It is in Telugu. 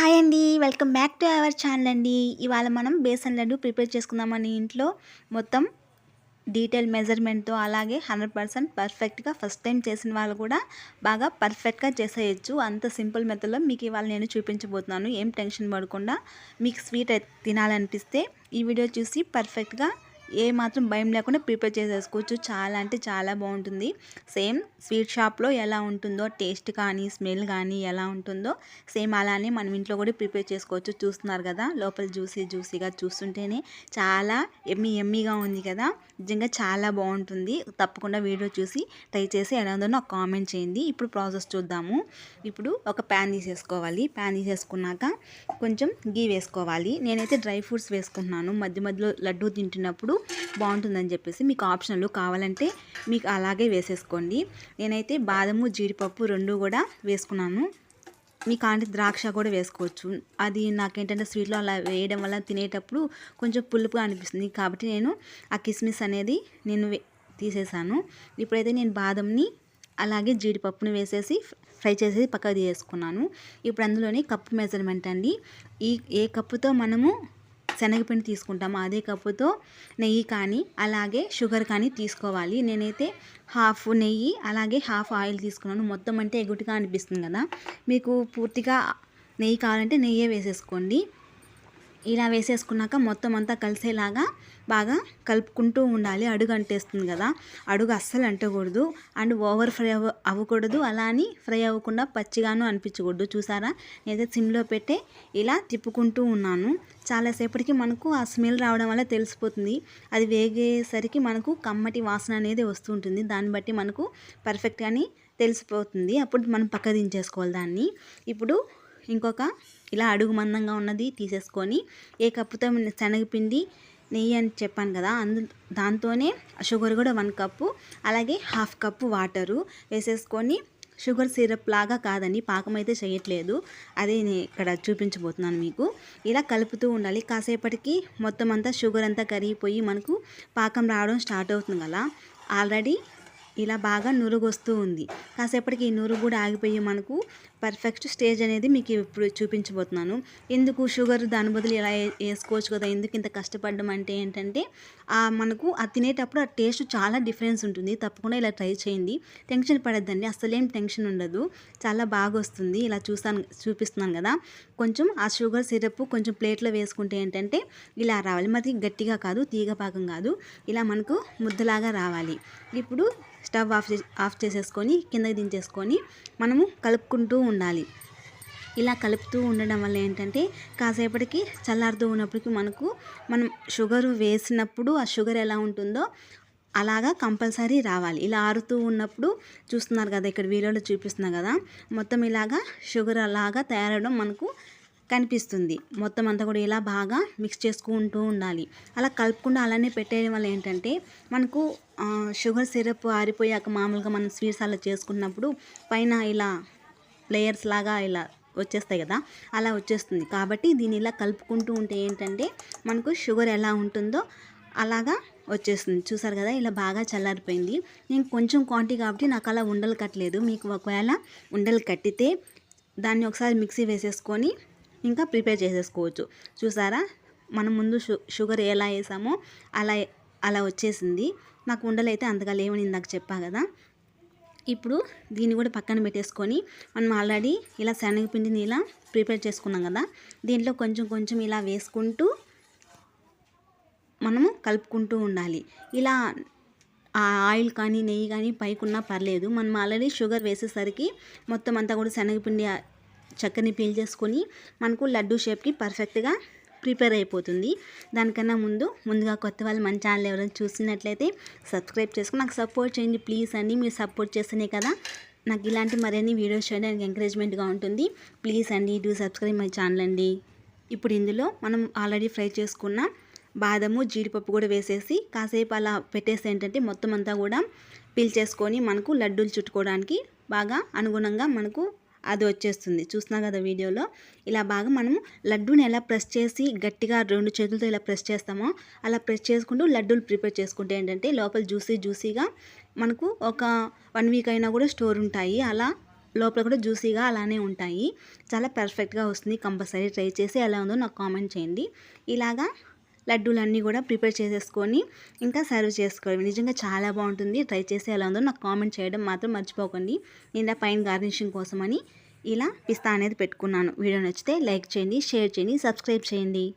హాయ్ అండి. Welcome back to our channel అండి. ఇవాళ మనం బేసన్ లడ్డు ప్రిపేర్ చేసుకుందామని ఇంట్లో మొత్తం డీటెయిల్ మెజర్మెంట్తో అలాగే హండ్రెడ్ పర్సెంట్ పర్ఫెక్ట్గా ఫస్ట్ టైం చేసిన వాళ్ళు కూడా బాగా పర్ఫెక్ట్గా చేసేయచ్చు. అంత సింపుల్ మెథడ్లో మీకు ఇవాళ నేను చూపించబోతున్నాను. ఏం టెన్షన్ పడకుండా మీకు స్వీట్ తినాలనిపిస్తే ఈ వీడియో చూసి పర్ఫెక్ట్గా ఏ మాత్రం భయం లేకుండా ప్రిపేర్ చేసేసుకోవచ్చు. చాలా అంటే చాలా బాగుంటుంది. సేమ్ స్వీట్ షాప్లో ఎలా ఉంటుందో టేస్ట్ కానీ స్మెల్ కానీ ఎలా ఉంటుందో సేమ్ అలానే మనం ఇంట్లో కూడా ప్రిపేర్ చేసుకోవచ్చు. చూస్తున్నారు కదా లోపల జ్యూసీ జ్యూసీగా చూస్తుంటేనే చాలా ఎమ్మి ఎమ్మిగా ఉంది కదా. నిజంగా చాలా బాగుంటుంది. తప్పకుండా వీడియో చూసి ట్రై చేసి ఎలా ఉందో నాకు కామెంట్ చేయండి. ఇప్పుడు ప్రాసెస్ చూద్దాము. ఇప్పుడు ఒక ప్యాన్ తీసేసుకోవాలి. ప్యాన్ తీసేసుకున్నాక కొంచెం గీ వేసుకోవాలి. నేనైతే డ్రై ఫ్రూట్స్ వేసుకుంటున్నాను. మధ్య మధ్యలో లడ్డూ తింటున్నప్పుడు బాగుంటుందని చెప్పేసి మీకు ఆప్షన్లు కావాలంటే మీకు అలాగే వేసేసుకోండి. నేనైతే బాదము జీడిపప్పు రెండు కూడా వేసుకున్నాను. మీ కాంటి ద్రాక్ష కూడా వేసుకోవచ్చు. అది నాకేంటంటే స్వీట్లో అలా వేయడం వల్ల తినేటప్పుడు కొంచెం పులుపుగా అనిపిస్తుంది. కాబట్టి నేను ఆ కిస్మిస్ అనేది నేను తీసేసాను. ఇప్పుడైతే నేను బాదంని అలాగే జీడిపప్పుని వేసేసి ఫ్రై చేసేసి పక్కకు తీసుకున్నాను ఇప్పుడు అందులోనే కప్పు మెజర్మెంట్ అండి. ఈ ఏ కప్పుతో మనము శనగపిండి తీసుకుంటాము అదే కప్పుతో నెయ్యి కానీ అలాగే షుగర్ కానీ తీసుకోవాలి. నేనైతే హాఫ్ నెయ్యి అలాగే హాఫ్ ఆయిల్ తీసుకున్నాను. మొత్తం అంటే ఎగుటిగా అనిపిస్తుంది కదా. మీకు పూర్తిగా నెయ్యి కావాలంటే నెయ్యే వేసేసుకోండి. ఇలా వేసేసుకున్నాక మొత్తం అంతా కలిసేలాగా బాగా కలుపుకుంటూ ఉండాలి. అడుగు అంటేస్తుంది కదా. అడుగు అస్సలు అంటకూడదు. అండ్ ఓవర్ ఫ్రై అవ్వ అవ్వకూడదు. అలా అని ఫ్రై అవ్వకుండా పచ్చిగాను అనిపించకూడదు. చూసారా? నేనైతే సిమ్లో పెట్టే ఇలా తిప్పుకుంటూ ఉన్నాను. చాలాసేపటికి మనకు ఆ స్మెల్ రావడం వల్ల తెలిసిపోతుంది. అది వేగేసరికి మనకు కమ్మటి వాసన అనేది వస్తుంటుంది దాన్ని బట్టి మనకు పర్ఫెక్ట్గాని తెలిసిపోతుంది. అప్పుడు మనం పక్క దించేసుకోవాలి దాన్ని. ఇప్పుడు ఇంకొక ఇలా అడుగు మందంగా ఉన్నది తీసేసుకొని ఏ కప్పుతో శనగపిండి నెయ్యి అని చెప్పాను కదా అందు దాంతోనే షుగర్ కూడా వన్ కప్పు అలాగే హాఫ్ కప్పు వాటరు వేసేసుకొని షుగర్ సిరప్ లాగా కాదండి పాకం అయితే చేయట్లేదు. అదే నేను ఇక్కడ చూపించబోతున్నాను మీకు. ఇలా కలుపుతూ ఉండాలి. కాసేపటికి మొత్తం అంతా షుగర్ అంతా కరిగిపోయి మనకు పాకం రావడం స్టార్ట్ అవుతుంది కదా. ఆల్రెడీ ఇలా బాగా నురుగు వస్తూ ఉంది. కాసేపటికి ఈ నురుగు కూడా ఆగిపోయి మనకు పర్ఫెక్ట్ స్టేజ్ అనేది మీకు ఇప్పుడు చూపించబోతున్నాను. ఎందుకు షుగర్ దాని బదులు ఇలా వేసుకోవచ్చు కదా ఎందుకు ఇంత కష్టపడడం అంటే ఏంటంటే మనకు ఆ తినేటప్పుడు ఆ టేస్ట్ చాలా డిఫరెన్స్ ఉంటుంది. తప్పకుండా ఇలా ట్రై చేయండి. టెన్షన్ పడద్దండి. అసలేం టెన్షన్ ఉండదు. చాలా బాగా వస్తుంది. ఇలా చూస్తాను చూపిస్తున్నాను కదా. కొంచెం ఆ షుగర్ సిరప్ కొంచెం ప్లేట్లో వేసుకుంటే ఏంటంటే ఇలా రావాలి. మరి గట్టిగా కాదు తీగ పాకం కాదు. ఇలా మనకు ముద్దలాగా రావాలి. ఇప్పుడు స్టవ్ ఆఫ్ ఆఫ్ చేసేసుకొని కిందకి దించేసుకొని మనము కలుపుకుంటూ ఉండాలి. ఇలా కలుపుతూ ఉండడం వల్ల ఏంటంటే కాసేపటికి చల్లారుతూ ఉన్నప్పటికీ మనకు మనం షుగర్ వేసినప్పుడు ఆ షుగర్ ఎలా ఉంటుందో అలాగా కంపల్సరీ రావాలి. ఇలా ఆరుతూ ఉన్నప్పుడు చూస్తున్నారు కదా ఇక్కడ వీడియోలో చూపిస్తున్నా కదా మొత్తం ఇలాగా షుగర్ అలాగా తయారవడం మనకు కనిపిస్తుంది. మొత్తం అంతా కూడా ఇలా బాగా మిక్స్ చేసుకుంటూ ఉండాలి. అలా కలుపుకుండా అలానే పెట్టేయడం వల్ల ఏంటంటే మనకు షుగర్ సిరప్ ఆరిపోయాక మామూలుగా మనం స్వీట్స్ అలా చేసుకున్నప్పుడు పైన ఇలా లేయర్స్ లాగా ఇలా వచ్చేస్తాయి కదా అలా వచ్చేస్తుంది. కాబట్టి దీన్ని ఇలా కలుపుకుంటూ ఉంటే ఏంటంటే మనకు షుగర్ ఎలా ఉంటుందో అలాగా వచ్చేస్తుంది. చూసారు కదా ఇలా బాగా చల్లారిపోయింది. నేను కొంచెం క్వాంటిటీ కాబట్టి నాకు అలా ఉండలు కట్టలేదు. మీకు ఒకవేళ ఉండలు కట్టితే దాన్ని ఒకసారి మిక్సీ వేసేసుకొని ఇంకా ప్రిపేర్ చేసేసుకోవచ్చు. చూసారా మనం ముందు షుగర్ ఎలా వేసామో అలా అలా వచ్చేసింది. నాకు ఉండలు అయితే అంతగా లేవని ఇందాక చెప్పా కదా. ఇప్పుడు దీన్ని కూడా పక్కన పెట్టేసుకొని మనం ఆల్రెడీ ఇలా శనగపిండిని ఇలా ప్రిపేర్ చేసుకున్నాం కదా దీంట్లో కొంచెం కొంచెం ఇలా వేసుకుంటూ మనము కలుపుకుంటూ ఉండాలి. ఇలా ఆ ఆయిల్ కానీ నెయ్యి కానీ పైకున్నా పర్లేదు. మనం ఆల్రెడీ షుగర్ వేసేసరికి మొత్తం అంతా కూడా శనగపిండి చక్కని పీల్ చేసుకొని మనకు లడ్డు షేప్కి పర్ఫెక్ట్గా ప్రిపేర్ అయిపోతుంది. దానికన్నా ముందు ముందుగా కొత్త వాళ్ళు మన ఛానల్ ఎవరైనా చూసినట్లయితే సబ్స్క్రైబ్ చేసుకుని నాకు సపోర్ట్ చేయండి ప్లీజ్ అండి. మీరు సపోర్ట్ చేస్తేనే కదా నాకు ఇలాంటి మరిన్ని వీడియోస్ చేయడానికి ఎంకరేజ్మెంట్గా ఉంటుంది. ప్లీజ్ అండి డూ సబ్స్క్రైబ్ మై ఛానల్ అండి. ఇప్పుడు ఇందులో మనం ఆల్రెడీ ఫ్రై చేసుకున్న బాదము జీడిపప్పు కూడా వేసేసి కాసేపు అలా పెట్టేసి ఏంటంటే మొత్తం అంతా కూడా పీల్చేసుకొని మనకు లడ్డూలు చుట్టుకోవడానికి బాగా అనుగుణంగా మనకు అది వచ్చేస్తుంది. చూసినా కదా వీడియోలో? ఇలా బాగా మనము లడ్డూని ఎలా ప్రెస్ చేసి గట్టిగా రెండు చేతులతో ఇలా ప్రెస్ చేస్తామో అలా ప్రెస్ చేసుకుంటూ లడ్డూలు ప్రిపేర్ చేసుకుంటే ఏంటంటే లోపల జ్యూసీ జ్యూసీగా మనకు ఒక వన్ వీక్ అయినా కూడా స్టోర్ ఉంటాయి. అలా లోపల కూడా జ్యూసీగా అలానే ఉంటాయి. చాలా పర్ఫెక్ట్గా వస్తుంది. కంపల్సరీ ట్రై చేసి ఎలా ఉందో నాకు కామెంట్ చేయండి. ఇలాగా లడ్డూలన్నీ కూడా ప్రిపేర్ చేసేసుకొని ఇంకా సర్వ్ చేసుకోవాలి. నిజంగా చాలా బాగుంటుంది. ట్రై చేసి ఎలా ఉందో నాకు కామెంట్ చేయడం మాత్రం మర్చిపోకండి. నేను పైన గార్నిషింగ్ కోసమని ఇలా పిస్తా అనేది పెట్టుకున్నాను. వీడియో నచ్చితే లైక్ చేయండి షేర్ చేయండి సబ్స్క్రైబ్ చేయండి.